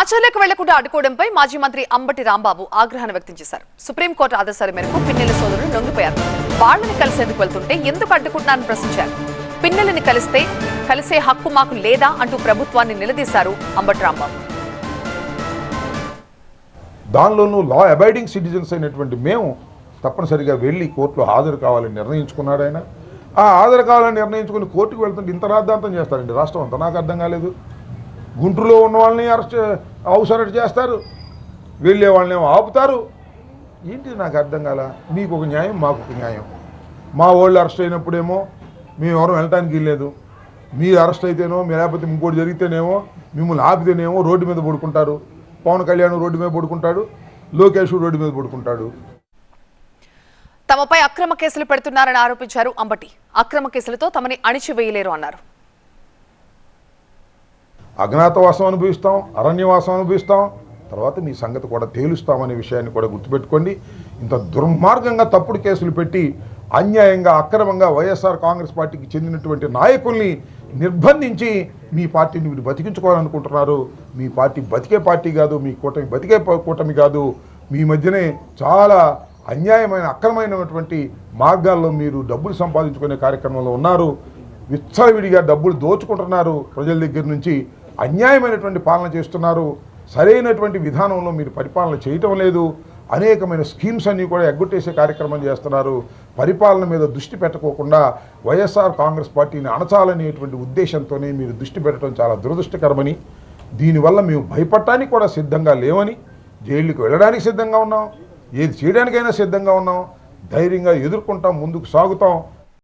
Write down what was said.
అచర్లకు వెళ్ళకుండా అడ్డుకోవడంపై మాజీ మంత్రి అంబటి రాంబాబు ఆగ్రహాన్ని వ్యక్తం చేశారు. సుప్రీంకోర్టు ఆదేశాల మేరకు పిన్నెల సోదరులు లొంగిపోయారు వాళ్ళని కలిసేందుకు వెళ్తుంటే ఎందుకు అడ్డుకుంటున్నారని ప్రశ్నించారు. పిన్నెలని కలిస్తే కలిసే హక్కు మాకు లేదా అంటూ ప్రభుత్వాన్ని నిలదీశారు అంబటి రాంబాబు. దానిలోనూ లా అబైడింగ్ సిటిజన్స్ అయినటువంటి మేము తప్పనిసరిగా వెళ్ళి కోర్టులో హాజరు కావాలని నిర్ణయించుకున్నాడు ఆయన. ఆ హాజరు కావాలని నిర్ణయించుకుని కోర్టుకు వెళ్తుంటే ఇంత రాద్ధాంతం చేస్తారండి. రాష్ట్రం అంతా నాకు అర్థం కాలేదు. గుంటూరులో ఉన్న వాళ్ళని అరెస్ట్ హౌస్ అరెస్ట్ చేస్తారు. వెళ్ళే వాళ్ళని ఏమో ఆపుతారు. ఏంటి నాకు అర్థం కాల? మీకు ఒక న్యాయం మాకు ఒక న్యాయం. మా వాళ్ళు అరెస్ట్ అయినప్పుడేమో మేము ఎవరు వెళ్ళటానికి వెళ్ళలేదు మీరు అరెస్ట్ అయితేనో మీ లేకపోతే ఇంకోటి జరిగితేనేమో మిమ్మల్ని ఆపితేనేమో రోడ్డు మీద పడుకుంటారు. పవన్ కళ్యాణ్ రోడ్డు మీద పడుకుంటాడు. లోకేష్ రోడ్డు మీద పడుకుంటాడు. తమపై అక్రమ కేసులు పెడుతున్నారని ఆరోపించారు అంబటి. అక్రమ కేసులతో తమని అణిచివేయలేరు అన్నారు. అజ్ఞాతవాసం అనుభవిస్తాం అరణ్యవాసం అనుభవిస్తాం. తర్వాత మీ సంగతి కూడా తేలుస్తామనే విషయాన్ని కూడా గుర్తుపెట్టుకోండి. ఇంత దుర్మార్గంగా తప్పుడు కేసులు పెట్టి అన్యాయంగా అక్రమంగా వైఎస్ఆర్ కాంగ్రెస్ పార్టీకి చెందినటువంటి నాయకుల్ని నిర్బంధించి మీ పార్టీని మీరు బతికించుకోవాలనుకుంటున్నారు. మీ పార్టీ బతికే పార్టీ కాదు మీ కూటమి బతికే కూటమి కాదు. మీ మధ్యనే చాలా అన్యాయమైన అక్రమైనటువంటి మార్గాల్లో మీరు డబ్బులు సంపాదించుకునే కార్యక్రమంలో ఉన్నారు. విచ్చలవిడిగా డబ్బులు దోచుకుంటున్నారు ప్రజల దగ్గర నుంచి. అన్యాయమైనటువంటి పాలన చేస్తున్నారు సరైనటువంటి విధానంలో మీరు పరిపాలన చేయటం లేదు అనేకమైన స్కీమ్స్ అన్నీ కూడా ఎగ్గొట్టేసే కార్యక్రమం చేస్తున్నారు. పరిపాలన మీద దృష్టి పెట్టకోకుండా వైఎస్ఆర్ కాంగ్రెస్ పార్టీని అణచాలనేటువంటి ఉద్దేశంతోనే మీరు దృష్టి పెట్టడం చాలా దురదృష్టకరమని దీనివల్ల మేము భయపడటానికి కూడా సిద్ధంగా లేవని జైలుకి వెళ్ళడానికి సిద్ధంగా ఉన్నాం. ఏది చేయడానికైనా సిద్ధంగా ఉన్నాం. ధైర్యంగా ఎదుర్కొంటాం ముందుకు సాగుతాం.